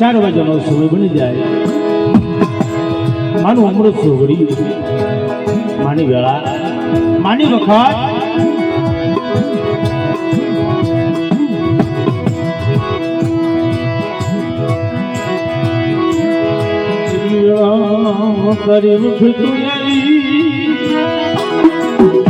ચાર વજનો સમય બની જાય. માનું અમૃત સોગડી. માની વેળા. માની વખત. કરી મુખ પણ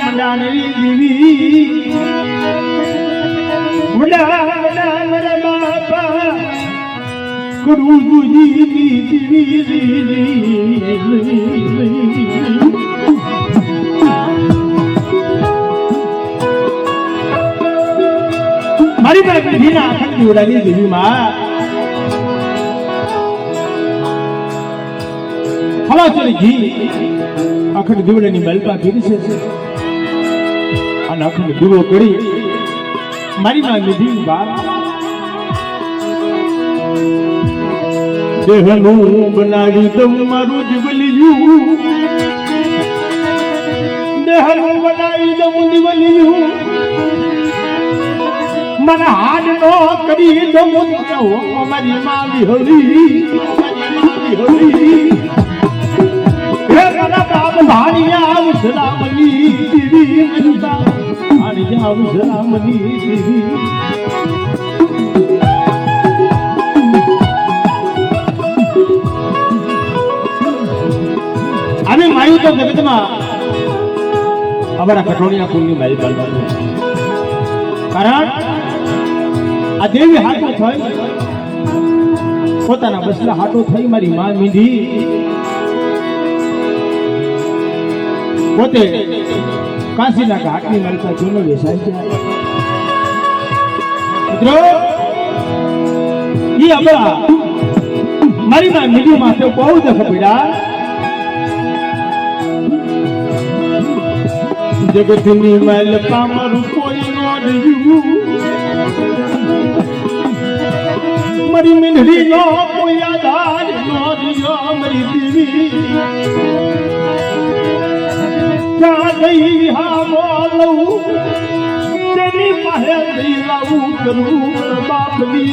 મંડાની દીવી બાપા કરું દુજી દીવી મારી પાસે પેઢીના અખંડ દીવડાની દેવીમાં હવાચોરી ઘી અખંડ દીવડાની મલપા કીધી છે અને અખંડ દીવો કરી મારી માં નિધિ વાત દેહનું બનાવી દઉં મારું જીવલિયું. દેહનું બનાવી દઉં જીવલિયું. મને હાડ નો કરી દઉં મારી માં વિહળી. મારી માં બાપ ભાણિયા દીવી અમે માયું તો જગતમાં. અમારા કઠોળિયા કુલની મારી બનવાનું કારણ આ દેવી હાટો થઈ. પોતાના બસલા હાટો થઈ મારી માં મીંધી. પોતે કાશીના ઘાટની મળતા જૂનો વેસાઈ છે. મિત્રો એ આપણા મારી માં મીંધી માં બહુ દફ પડ્યા જગતની મલ પામરું કોઈ નો રહ્યું. મારી મીંઢડી નો કોઈ આધાર નો રહ્યો, મારી દેવી. ક્યાં ગઈ હા બોલવું તેની જઈ લાવું કરું બાપની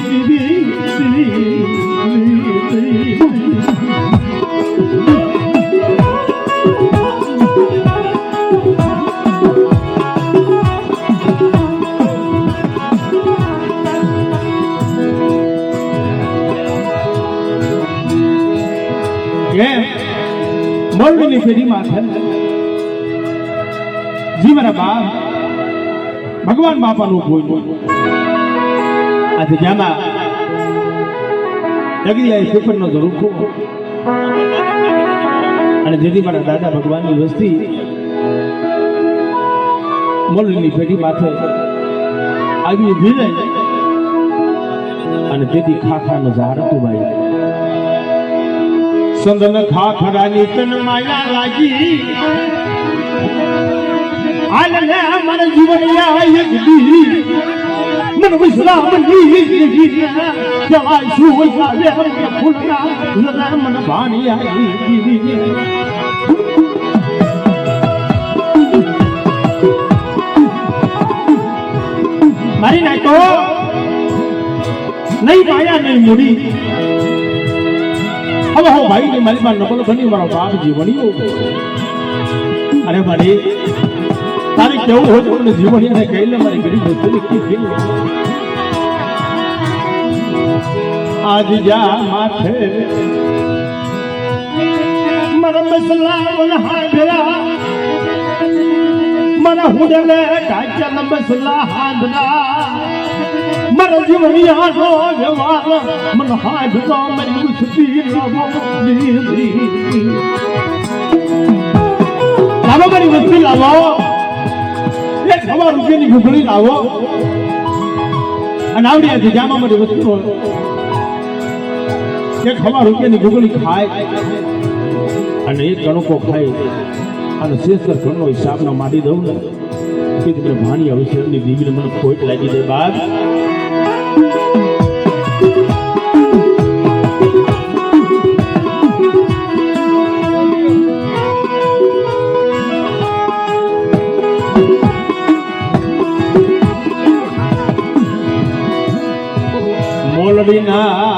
એમ મોરબીની માથે જી મારા બાપ ભગવાન બાપાનું ભોજન. આજે જ્યાંમાં જગદીયાએ સુપરનો ઝરૂખો અને જેથી મારા દાદા ભગવાનની વસ્તી મોલની પેઢી માથે આવી ઊભી રહી. અને તેથી ખાખાનો ઝાડ હતું ભાઈ. સંદન ખાખરાની તન માયા લાગી. હાલ ને મન જીવનિયા એક દી મન વિશ્રામ દી જવાય શું લાગે ફૂલના જરા મન ભાણી આવી મારી નાખો નહીં પાયા નહીં મૂડી હવે હું ભાઈ ની મારી નકલ બની મારો બાપ જીવણીઓ અરે મારી તારે કેવું હોય તો મને જીવણી ને કહી લે, મારી ગરીબ થઈ આજ જા માથે. મારા મસલા હાંધરા મારા હુડલે કાચા મસલા હાંધરા મારા જીવનિયાનો વ્યવહાર. મન હાંધતો મારી મુસ્તી લાવો લાવો મારી વસ્તી લાવો. એક હવા રૂપિયાની ઘૂંટણી લાવો અને આવડી આ જામા મારી વસ્તુ એક સવા રૂપિયાની ગુગળી ખાય અને એક કણકો ખાય. અને શેષકર ઘરનો હિસાબ ના માડી દઉં ને, કે તમને ભાણી અવસરની દીવીને મને ખોટ લાગી દે બાદ મોલડીના